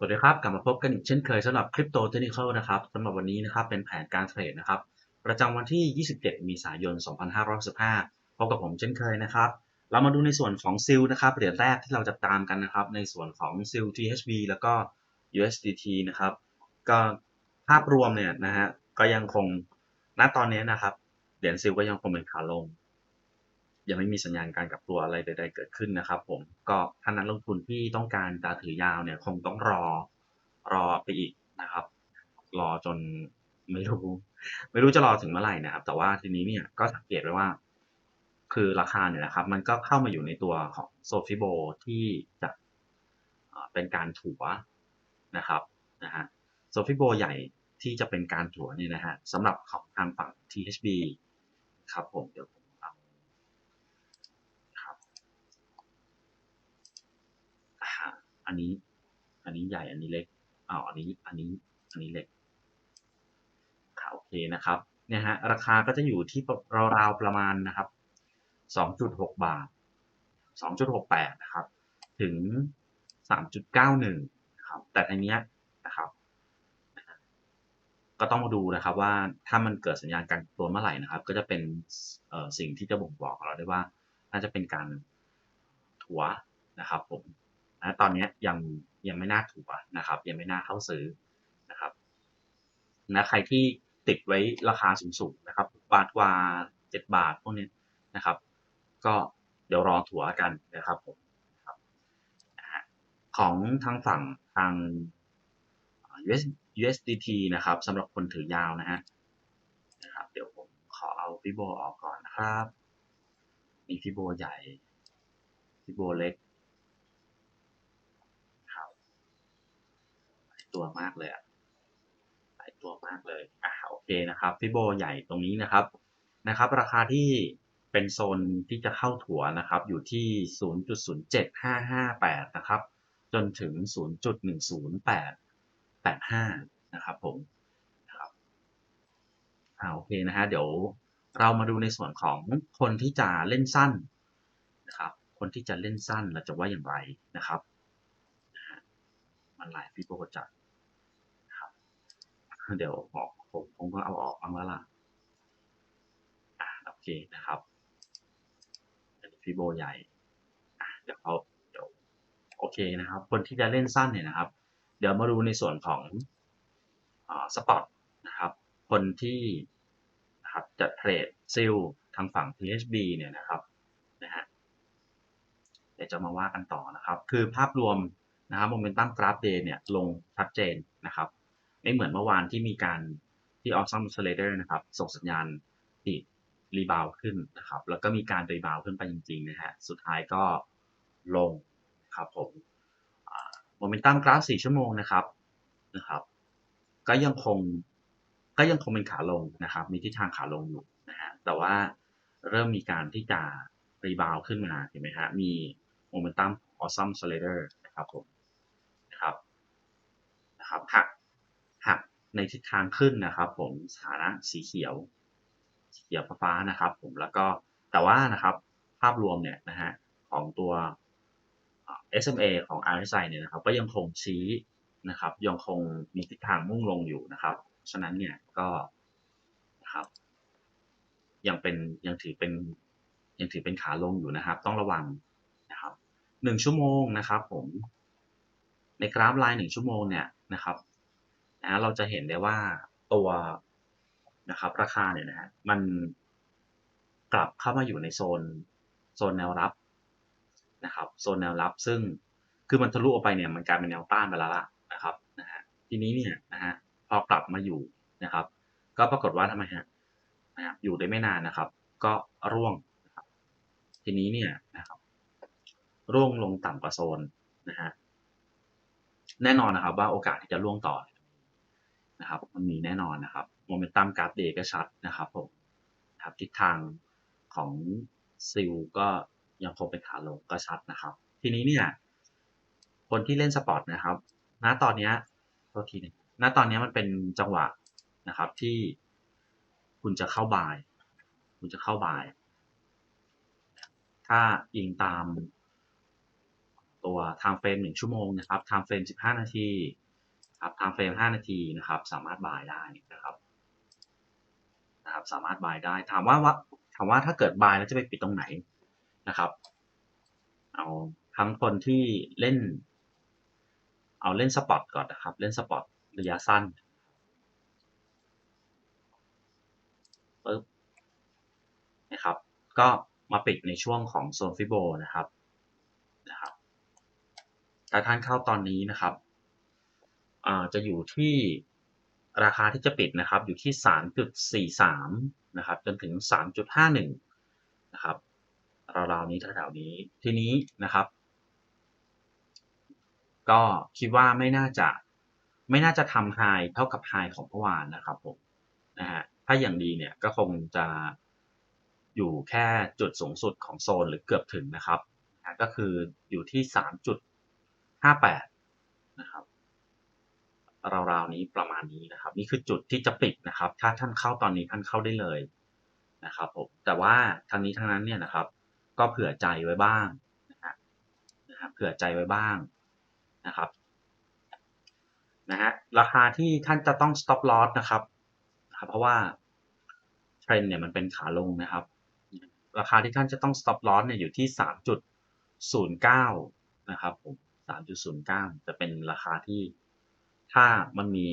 สวัสดีครับ กลับมาพบกันอีกเช่นเคยสำหรับ Crypto Technical นะครับสำหรับวันนี้นะครับเป็นแผนการเทรดนะครับ ประจำวันที่ 27เมษายน 2515พบกับผมเช่นเคยนะครับ เรามาดูในส่วนของซิลนะครับเหรียญแรกที่เราจะตามกันนะครับ ในส่วนของซิล THB แล้วก็ USDT นะครับ ก็ภาพรวมเนี่ยนะฮะก็ยังคงณตอนนี้นะครับเหรียญซิลก็ยังคงเป็นขาลง ยังไม่มีสัญญาณการกลับตัวอะไรใด ๆ เกิดขึ้นนะครับ ผมก็ท่านนักลงทุนที่ต้องการจะถือยาวเนี่ยคงต้องรอรอไปอีกนะครับ รอจนไม่รู้ไม่รู้จะรอถึงเมื่อไหร่นะครับ แต่ว่าทีนี้เนี่ยก็สังเกตไว้ว่า คือราคาเนี่ยนะครับ มันก็เข้ามาอยู่ในตัวของโซฟิโบที่จะเป็นการถัวนะครับนะฮะโซฟิโบใหญ่ที่จะเป็นการถัวเนี่ยนะฮะสำหรับของทางฝั่ง THB ครับผมเดี๋ยวผมเอาครับอ่า อันนี้ อันนี้ใหญ่ อันนี้เล็กอ้าวอันนี้ อันนี้ อันนี้เล็กค่ะโอเคนะครับ เนี่ยฮะ ราคาก็จะอยู่ที่ราวๆประมาณนะครับ 2.6 บาท 2.68 นะครับ ถึง 3.91นะครับ แต่ทีเนี้ยนะครับก็ต้องมาดูนะครับว่าถ้ามันเกิดสัญญาณการตัวเมื่อไหร่นะครับ ก็จะเป็นสิ่งที่จะบ่งบอกเราได้ว่า น่าจะเป็นการถัวนะครับผม นะตอนนี้ยังยังไม่น่าถัวนะครับ ยังไม่น่าเข้าซื้อนะครับนะใครที่ติดไว้ราคาสูงๆนะครับบาทกว่า7บาทพวกนี้นะครับ ก็เดี๋ยวรอถัวกันนะครับผมของทางฝั่งทาง US USDT นะครับสำหรับคนถือยาวนะฮะนะครับ เดี๋ยวผมขอเอาฟิโบออกก่อนนะครับ มีฟิโบใหญ่ฟิโบเล็กครับหลาย ตัวมากเลยหลายตัวมากเลยอะโอเคนะครับฟิโบใหญ่ตรงนี้นะครับนะครับ ราคาที่เป็นโซนที่จะเข้าถัวนะครับ อยู่ที่ 0.07558 นะครับ จนถึง 0.10885 นะครับผมนะครับอ่าโอเคนะฮะเดี๋ยวเรามาดูในส่วนของคนที่จะเล่นสั้นนะครับ คนที่จะเล่นสั้นเราจะว่าอย่างไรนะครับ มันหลายฟิโบจัดนะ เดี๋ยวออกผมผมก็เอาออกบ้างแล้วล่ะอ่าโอเคนะครับเป็นฟิโบใหญ่อะเดี๋ยวเขาเดี๋ยวโอเคนะครับ คนที่จะเล่นสั้นเนี่ยนะครับ เดี๋ยวมาดูในส่วนของสปอตนะครับ คนที่นะครับจะเทรดซิลทางฝั่ง THB เนี่ยนะครับนะฮะเดี๋ยวจะมาว่ากันต่อนะครับ คือภาพรวมนะครับโมเมนตัมกราฟเดย์เนี่ยลงชัดเจนนะครับ ไม่เหมือนเมื่อวานที่มีการที่ Awesome Accelerator นะครับ ส่งสัญญาณที่รีบาวขึ้นนะครับ แล้วก็มีการรีบาวขึ้นไปจริงๆนะฮะ สุดท้ายก็ลงครับผมโมเมนตัมกราฟ 4 ชั่วโมงนะครับนะครับ ก็ยังคงก็ยังคงเป็นขาลงนะครับ มีทิศทางขาลงอยู่นะฮะ แต่ว่าเริ่มมีการที่จะรีบาวขึ้นมาเห็นไหมฮะ มีโมเมนตัมออซัมสเลเดอร์นะครับผมนะครับนะครับหักหัก ในทิศทางขึ้นนะครับผมสถานะสีเขียวสีเขียวฟ้านะครับผมแล้วก็แต่ว่านะครับภาพรวมเนี่ยนะฮะของตัว SMA ของ RSI เนี่ยนะครับก็ยังคงชี้นะครับยังคงมีทิศทางมุ่งลงอยู่นะครับ ฉะนั้นเนี่ยก็นะครับยังเป็นยังถือเป็นยังถือเป็นขาลงอยู่นะครับ ต้องระวังนะครับหนึ่งชั่วโมงนะครับผมในกราฟไลน์หนึ่งชั่วโมงเนี่ยนะครับ นะเราจะเห็นได้ว่าตัวนะครับราคาเนี่ยนะฮะมันกลับเข้ามาอยู่ในโซนโซนแนวรับนะครับโซนแนวรับซึ่งคือมันทะลุออกไปเนี่ยมันกลายเป็นแนวต้านไปแล้วล่ะนะครับนะฮะทีนี้เนี่ยนะฮะพอกลับมาอยู่นะครับ ก็ปรากฏว่าทำไมฮะนะครับอยู่ได้ไม่นานนะครับ ก็ร่วงนะครับทีนี้เนี่ยนะครับร่วงลงต่ำกว่าโซนนะฮะแน่นอนนะครับว่าโอกาสที่จะร่วงต่อ นะครับมันมีแน่นอนนะครับโมเมนตัมกราฟเดย์ก็ชัดนะครับผมครับทิศทางของซิลก็ยังคงเป็นขาลงก็ชัดนะครับ ทีนี้เนี่ย คนที่เล่นสปอร์ตนะครับ ณตอนนี้โทษทีนึงณตอนนี้มันเป็นจังหวะนะครับที่คุณจะเข้าบาย คุณจะเข้าบาย ถ้าอิงตามตัว time frame 1ชั่วโมงนะครับ time frame 15 นาที ครับ time frame 5 นาทีนะครับ สามารถ buy ได้นะครับนะครับ สามารถ buy ได้ ถามว่าว่าถามว่าถ้าเกิด buy แล้วจะไปปิดตรงไหนนะครับ เอาทั้งคนที่เล่น เอาเล่นสปอตก่อนนะครับ เล่นสปอตระยะสั้นปึ๊บนะครับ ก็มาปิดในช่วงของโซนฟิโบนะครับนะครับ ถ้าท่านเข้าตอนนี้นะครับ จะอยู่ที่ราคาที่จะปิดนะครับอยู่ที่ 3.43 นะครับ จนถึง 3.51 นะครับราวๆนี้แถวๆนี้ทีนี้นะครับ ก็คิดว่าไม่น่าจะไม่น่าจะทำไฮเท่ากับไฮของเมื่อวานนะครับผมนะฮะถ้าอย่างดีเนี่ยก็คงจะอยู่แค่จุดสูงสุดของโซนหรือเกือบถึงนะครับ ก็คืออยู่ที่ 3.58 นะครับ ราวๆนี้ประมาณนี้นะครับ นี่คือจุดที่จะปิดนะครับ ถ้าท่านเข้าตอนนี้ท่านเข้าได้เลยนะครับผมแต่ว่าทางนี้ทั้งนั้นเนี่ยนะครับ ก็เผื่อใจไว้บ้างนะฮะนะฮะเผื่อใจไว้บ้างนะครับนะฮะราคาที่ท่านจะต้อง stop loss นะครับนะครับเพราะว่าเทรนเนี่ยมันเป็นขาลงนะครับ ราคาที่ท่านจะต้อง stop loss เนี่ยอยู่ที่ 3.09 นะครับผม3.09 จะเป็นราคาที่ ถ้ามันมี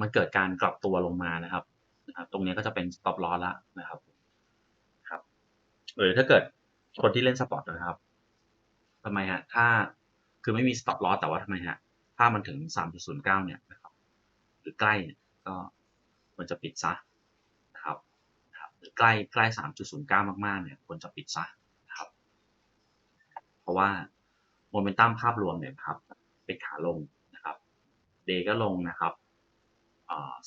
มันเกิดการกลับตัวลงมานะครับนะครับ ตรงนี้ก็จะเป็น stop loss ละนะครับครับหรือถ้าเกิดคนที่เล่นสปอร์ตนะครับทำไมฮะถ้าคือไม่มี stop loss แต่ว่าทำไมฮะถ้ามันถึง 3.09 เนี่ยนะครับหรือใกล้เนี่ยก็ควรจะปิดซะนะครับนะครับหรือใกล้ใกล้ 3.09 มากๆเนี่ยควรจะปิดซะนะครับ เพราะว่าโมเมนตัมภาพรวมเนี่ยครับเป็นขาลง เดย์ก็ลงนะครับ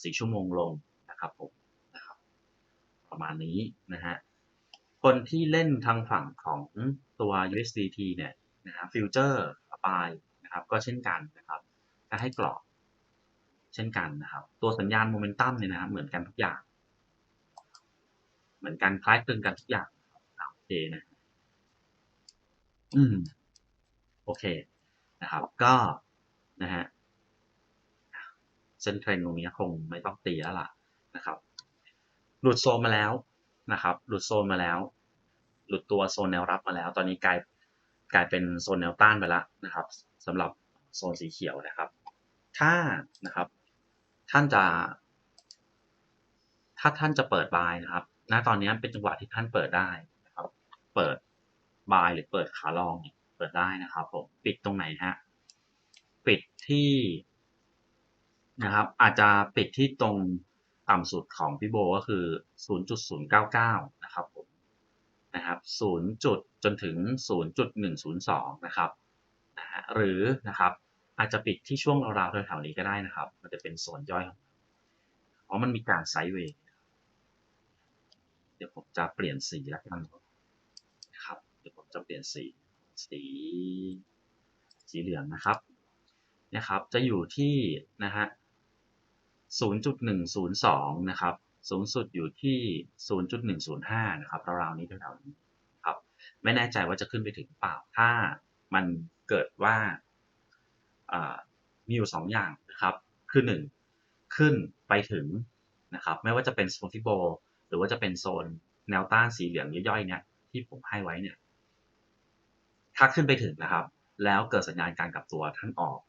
สี่ชั่วโมงลงนะครับผมนะครับประมาณนี้นะฮะคนที่เล่นทางฝั่งของตัว USDT เนี่ยนะฮะฟิวเจอร์ปายนะครับก็เช่นกันนะครับถ้าให้กรอบเช่นกันนะครับ ตัวสัญญาณโมเมนตัมเนี่ยนะครับเหมือนกันทุกอย่าง เหมือนกันคล้ายคลึงกันทุกอย่างโอเคนะอืมโอเคนะครับ ก็นะฮะ เส้นเทรนตรงนี้คงไม่ต้องตีแล้วล่ะนะครับหลุดโซนมาแล้วนะครับ หลุดโซนมาแล้ว หลุดตัวโซนแนวรับมาแล้ว ตอนนี้กลายกลายเป็นโซนแนวต้านไปแล้วนะครับสำหรับโซนสีเขียวนะครับ ถ้านะครับ ท่านจะ ถ้าท่านจะเปิดบายนะครับ ณตอนนี้เป็นจังหวะที่ท่านเปิดได้นะครับ เปิดบายหรือเปิดขาลองเปิดได้นะครับผมปิดตรงไหนฮะปิดที่ นะครับ อาจจะปิดที่ตรงต่ำสุดของพี่โบก็คือ 0.099 นะครับผมนะครับ0จุดจนถึง 0.102 นะครับนะฮะหรือนะครับอาจจะปิดที่ช่วงราวๆแถวๆนี้ก็ได้นะครับ มันจะเป็นโซนย่อยของเพราะมันมีการไซด์เวย์เดี๋ยวผมจะเปลี่ยนสีแล้วกันนะครับ เดี๋ยวผมจะเปลี่ยนสีสีสีเหลืองนะครับนะครับ จะอยู่ที่นะฮะ 0.102 นะครับ สูงสุดอยู่ที่ 0.105 นะครับราวๆนี้แถวๆนี้ครับ ไม่แน่ใจว่าจะขึ้นไปถึงเปล่า ถ้ามันเกิดว่ามีอยู่ 2 อย่างนะครับ คือ 1 ขึ้นไปถึงนะครับ ไม่ว่าจะเป็นโซนฟิโบ หรือว่าจะเป็นโซนแนวต้านสีเหลืองย่อยๆเนี่ยที่ผมให้ไว้เนี่ย ถ้าขึ้นไปถึงนะครับ แล้วเกิดสัญญาณการกลับตัวท่านออก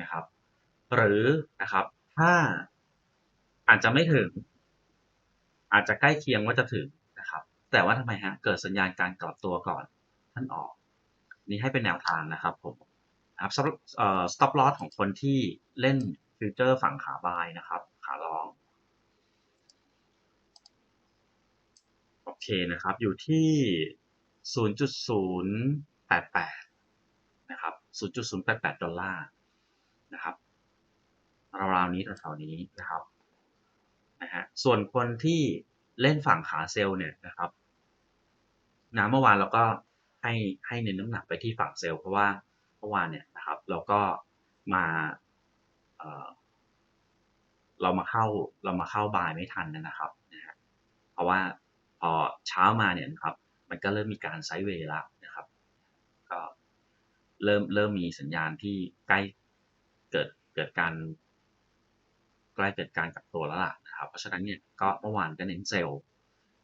นะครับ หรือนะครับ ถ้าอาจจะไม่ถึง อาจจะใกล้เคียงว่าจะถึงนะครับ แต่ว่าทำไมฮะ เกิดสัญญาณการกลับตัวก่อน ท่านออก นี่ให้เป็นแนวทางนะครับผมครับ stop loss ของคนที่เล่นฟิวเจอร์ฝั่งขาบายนะครับ ขาลอง โอเคนะครับ อยู่ที่ 0.088 นะครับ 0.088 ดอลลาร์นะครับ ราวๆนี้แถวๆนี้นะครับนะฮะส่วนคนที่เล่นฝั่งขาเซลล์เนี่ยนะครับนะเมื่อวานเราก็ให้ให้เน้นน้ำหนักไปที่ฝั่งเซลล์เพราะว่าเมื่อวานเนี่ยนะครับเราก็มาเเรามาเข้าเรามาเข้าบายไม่ทันนะครับนะฮะเพราะว่าพอเช้ามาเนี่ยนะครับมันก็เริ่มมีการไซด์เวย์ล้วนะครับก็เริ่มเริ่มมีสัญญาณที่ใกล้เกิดเกิดการ ใกล้เกิดการกับตัวแล้วล่ะนะครับ เพราะฉะนั้นเนี่ยก็เมื่อวานก็เน้นเซลล์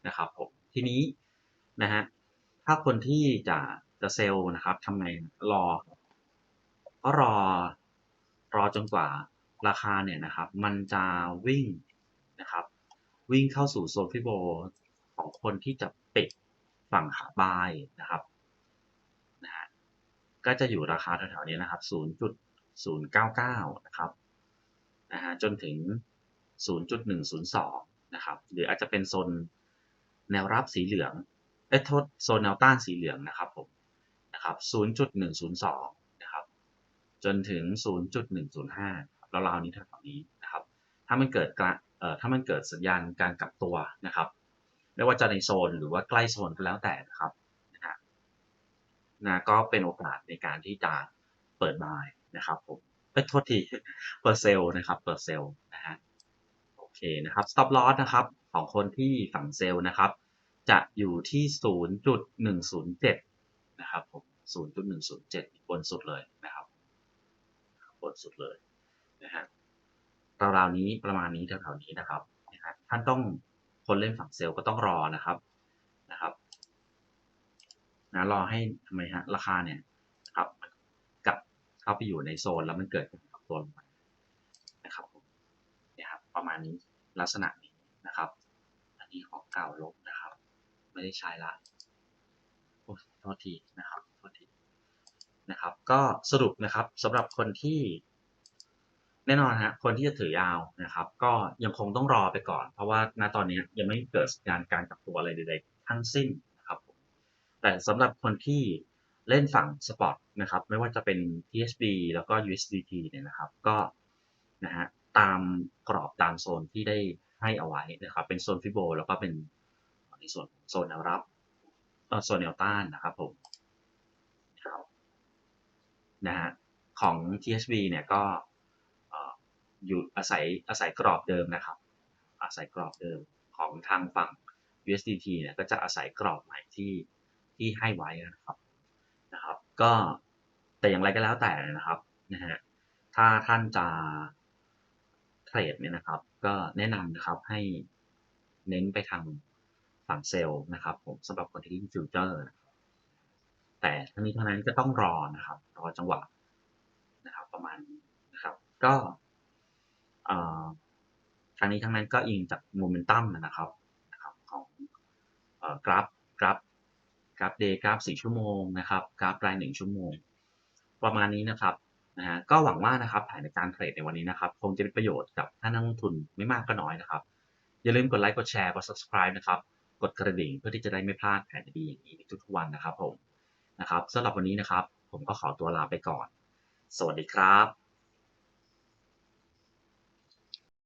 นะครับผมทีนี้นะฮะถ้าคนที่จะจะเซลล์นะครับทำไงรอ ก็รอรอจนกว่าราคาเนี่ยนะครับมันจะวิ่งนะครับวิ่งเข้าสู่โซนฟิโบของคนที่จะปิดฝั่งขาบายนะครับนะฮะก็จะอยู่ราคาแถวๆนี้นะครับ 0.099 นะครับ นะฮะจนถึง 0.102 นะครับ หรืออาจจะเป็นโซนแนวรับสีเหลืองเอ้โทษโซนแนวต้านสีเหลืองนะครับผมนะครับ 0.102 นะครับ จนถึง 0.105ราวๆนี้แถวๆนี้นะครับ ถ้ามันเกิดกระเอ่อถ้ามันเกิดสัญญาณการกลับตัวนะครับไม่ว่าจะในโซนหรือว่าใกล้โซนก็แล้วแต่นะครับนะฮะนะก็เป็นโอกาสในการที่จะเปิดบายนะครับผม เอ้ยโทษทีเปิดเซลนะครับเปิดเซลนะฮะโอเคนะครับ stop loss นะครับของคนที่ฝั่งเซลนะครับ จะอยู่ที่ 0.107 นะครับผม 0.107 บนสุดเลยนะครับ บนสุดเลยนะฮะราวๆนี้ประมาณนี้แถวๆนี้นะครับนะฮะท่านต้องคนเล่นฝั่งเซลล์ก็ต้องรอนะครับนะครับนะรอให้ทำไมฮะราคาเนี่ย เข้าไปอยู่ในโซนแล้วมันเกิดการปรับตัวลงมานะครับเนี่ยครับประมาณนี้ลักษณะนี้นะครับ อันนี้ของเก่าลบนะครับ ไม่ได้ใช้ละโอ้โทษทีนะครับโทษทีนะครับ ก็สรุปนะครับสำหรับคนที่แน่นอนฮะคนที่จะถือยาวนะครับ ก็ยังคงต้องรอไปก่อน เพราะว่าณตอนนี้ยังไม่เกิดสัญญาณการกลับตัวอะไรใดๆทั้งสิ้นนะครับ แต่สำหรับคนที่ เล่นฝั่งสปอตนะครับ ไม่ว่าจะเป็น THB แล้วก็ USDT เนี่ยนะครับ ก็นะฮะตามกรอบตามโซนที่ได้ให้เอาไว้นะครับ เป็นโซนฟิโบแล้วก็เป็นในส่วนโซนแนวรับโซนแนวต้านนะครับผมนะฮะของ THB เนี่ยก็อยู่อาศัยอาศัยกรอบเดิมนะครับ อาศัยกรอบเดิมของทางฝั่ง USDT เนี่ยก็จะอาศัยกรอบใหม่ที่ที่ให้ไว้นะครับ ก็แต่อย่างไรก็แล้วแต่นะครับนะฮะถ้าท่านจะเทรดเนี่ยนะครับ ก็แนะนำนะครับให้เน้นไปทางฝั่งเซลล์นะครับผมสำหรับคนที่เล่นฟิวเจอร์แต่ทั้งนี้ทั้งนั้นก็ต้องรอนะครับรอจังหวะนะครับ ประมาณนะครับ ก็เอ่อทางนี้ทั้งนั้นก็อิงจากโมเมนตัมนะครับของกราฟกราฟ กราฟเดย์กราฟสี่ชั่วโมงนะครับกราฟรายหนึ่งชั่วโมง ประมาณนี้นะครับนะฮะก็หวังว่านะครับแผนในการเทรดในวันนี้นะครับ คงจะเป็นประโยชน์กับท่านนักลงทุนไม่มากก็น้อยนะครับ อย่าลืมกดไลค์กดแชร์กด subscribe นะครับกดกระดิ่งเพื่อที่จะได้ไม่พลาดแผนดีอย่างนี้ในทุกๆวันนะครับผมนะครับสำหรับวันนี้นะครับ ผมก็ขอตัวลาไปก่อน สวัสดีครับ